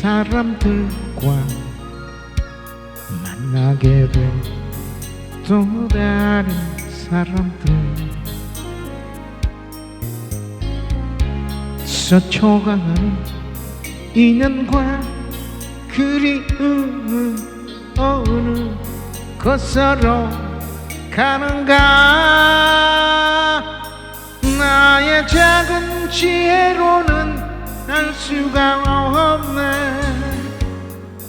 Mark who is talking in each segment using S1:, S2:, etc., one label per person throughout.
S1: 사람들과 만나게 된 또 다른 사람들. 서초가는 인연과 그리움은 어느 곳으로 가는가? 나의 작은 지혜로는 알 수가 없네.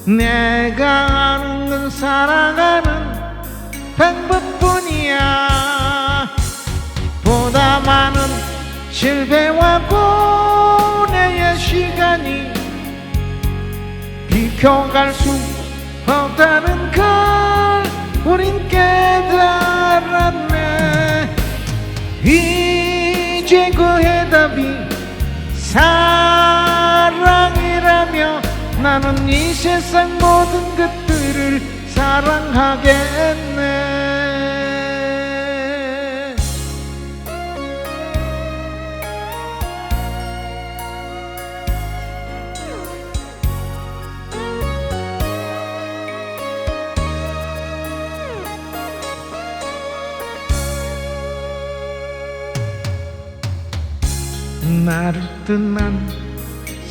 S1: 내가 아는 건 살아가는 방법뿐이야. 보다 많은 실패와 고뇌의 시간이 비켜갈 수 없다는 걸 우린 깨달았네. 이제 그 해답이 사랑이라며 나는 이 세상 모든 것들을 사랑하겠네. 나를 떠난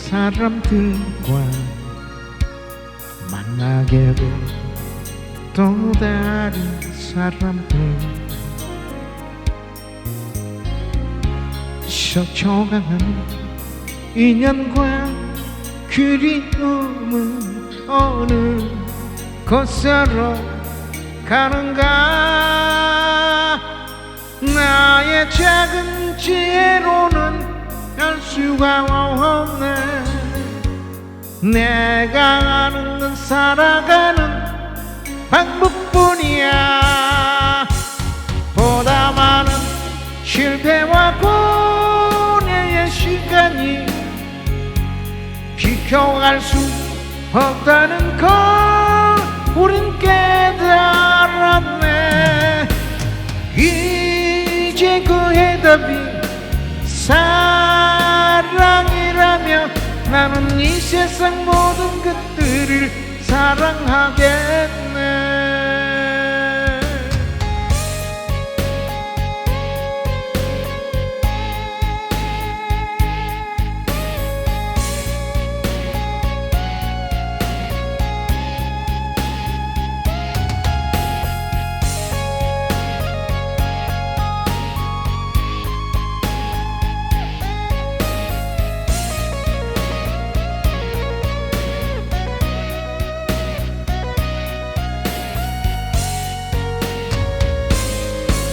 S1: 사람들과 만나게 된또 다른 사람들. 서쳐가는 인연과 그리움은 어느 곳으로 가는가? 나의 작은 지혜로는 알 수가 없네. 내가 아는 건 살아가는 방법뿐이야. 보다 많은 실패와 고뇌의 시간이 비켜갈 수 없다는 걸 우린 깨달았네. 이제 그 해답이 사랑이라며 나는 이 세상 모든 것들을 사랑하겠네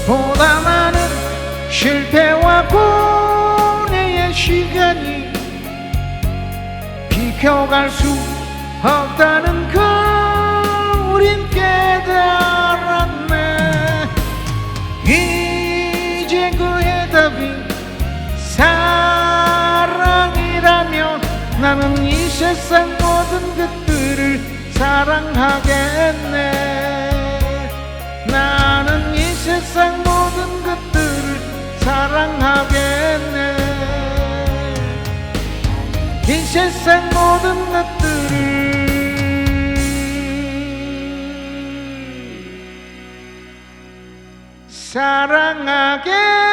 S1: 보다 많은 실패와 고뇌의 시간이 비켜갈 수 없다는 걸 우린 깨달았네. 이제 그 해답이 사랑이라며 나는 이 세상 모든 것들을 사랑하겠네 세상 모든 것들을. 사랑하겠네